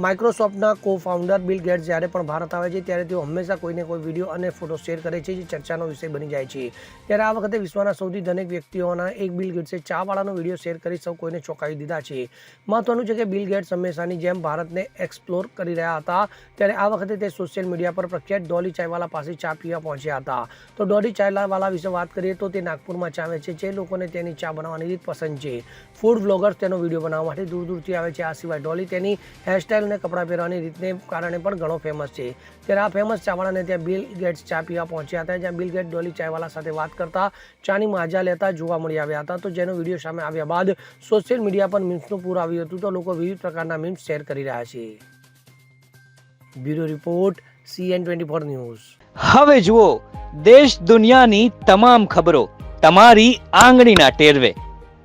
માઇક્રોસોફ્ટના કો founder bill gates જ્યારે પણ ભારત આવે છે, ત્યારે તેઓ હંમેશા કોઈને કોઈ વીડિયો અને ફોટો શેર કરે છે, જે ચર્ચાનો વિષય બની જાય છે. ત્યારે આ વખતે વિશ્વના સૌથી ધનિક વ્યક્તિઓના એક બિલ ગેટ્સે ચાવાળાનો વીડિયો શેર કરી સૌ કોઈને ચોંકાવી દીધા છે. મહત્વનું છે કે બિલ ગેટ્સ હંમેશાની જેમ ભારતને એક્સપ્લોર કરી રહ્યા હતા. ત્યારે આ વખતે તે સોશિયલ મીડિયા પર પ્રખ્યાત ડોલી ચાયવાલા પાસે ચા પીવા પહોંચ્યા હતા. તો ડોલી ચાયવાલા વિશે વાત કરીએ તો તે નાગપુરમાં ચા છે, જે લોકોને તેની ચા બનાવવાની રીત પસંદ છે. ફૂડ બ્લોગર્સ તેનો વીડિયો બનાવવા માટે દૂર દૂરથી આવે છે. આ સિવાય ડોલી તેની હેરસ્ટાઇલ અને કપડાં પહેરવાની રીતને કારણે પણ ઘણો ફેમસ છે. ત્યારે આ ફેમસ ચાવાળાને ત્યાં બિલ ગેટ્સ ચા પીવા પહોંચ્યા હતા, જ્યાં બિલ ગેટ ડોલી ચાયવાલા સાથે વાત કરતા ચાની માજા લેતા જોવા મળી આવ્યા હતા. તો જેનો વીડિયો સામે આવ્યા બાદ સોશિયલ મીડિયા પર મીમ્સનું પૂર આવ્યું હતું, તો લોકો વિવિધ પ્રકારના મીમ્સ શેર કરી રહ્યા છે. Bureau report CN twenty four news. હવે જુઓ, દેશ દુનિયાની તમામ ખબરો તમારી આંગળીના ટેરવે.